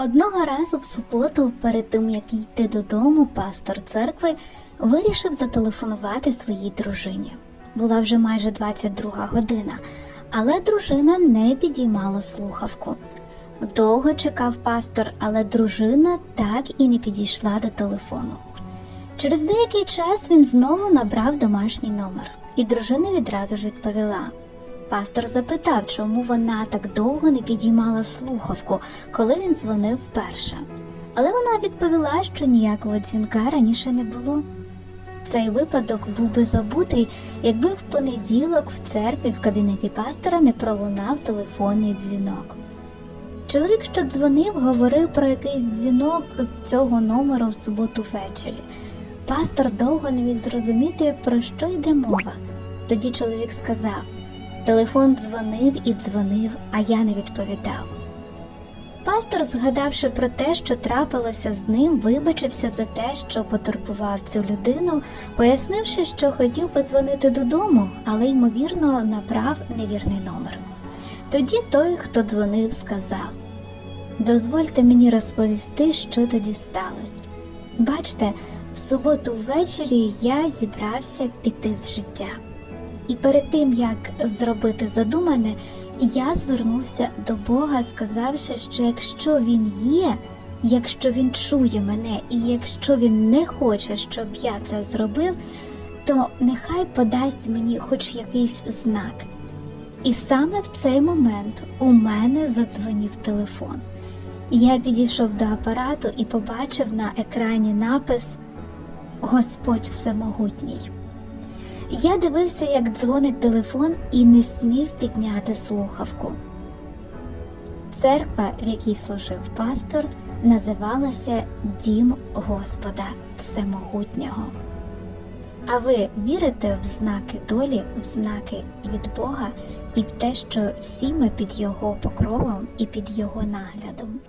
Одного разу в суботу, перед тим як йти додому, пастор церкви вирішив зателефонувати своїй дружині. Була вже майже 22 година, але дружина не підіймала слухавку. Довго чекав пастор, але дружина так і не підійшла до телефону. Через деякий час він знову набрав домашній номер, і дружина відразу ж відповіла. Пастор запитав, чому вона так довго не підіймала слухавку, коли він дзвонив вперше. Але вона відповіла, що ніякого дзвінка раніше не було. Цей випадок був би забутий, якби в понеділок в церкві в кабінеті пастора не пролунав телефонний дзвінок. Чоловік, що дзвонив, говорив про якийсь дзвінок з цього номеру в суботу ввечері. Пастор довго не міг зрозуміти, про що йде мова. Тоді чоловік сказав: телефон дзвонив і дзвонив, а я не відповідав. Пастор, згадавши про те, що трапилося з ним, вибачився за те, що потурбував цю людину, пояснивши, що хотів подзвонити додому, але ймовірно набрав невірний номер. Тоді той, хто дзвонив, сказав: Дозвольте мені розповісти, що тоді сталося. Бачте, в суботу ввечері я зібрався піти з життя. І перед тим як зробити задумане, я звернувся до Бога, сказавши, що якщо він є, якщо він чує мене, і якщо він не хоче, щоб я це зробив, то нехай подасть мені хоч якийсь знак. І саме в цей момент у мене задзвонів телефон. Я підійшов до апарату і побачив на екрані напис Господь Всемогутній. Я дивився, як дзвонить телефон, і не смів підняти слухавку. Церква, в якій служив пастор, називалася Дім Господа Всемогутнього. А ви вірите в знаки долі, в знаки від Бога і в те, що всі ми під Його покровом і під Його наглядом?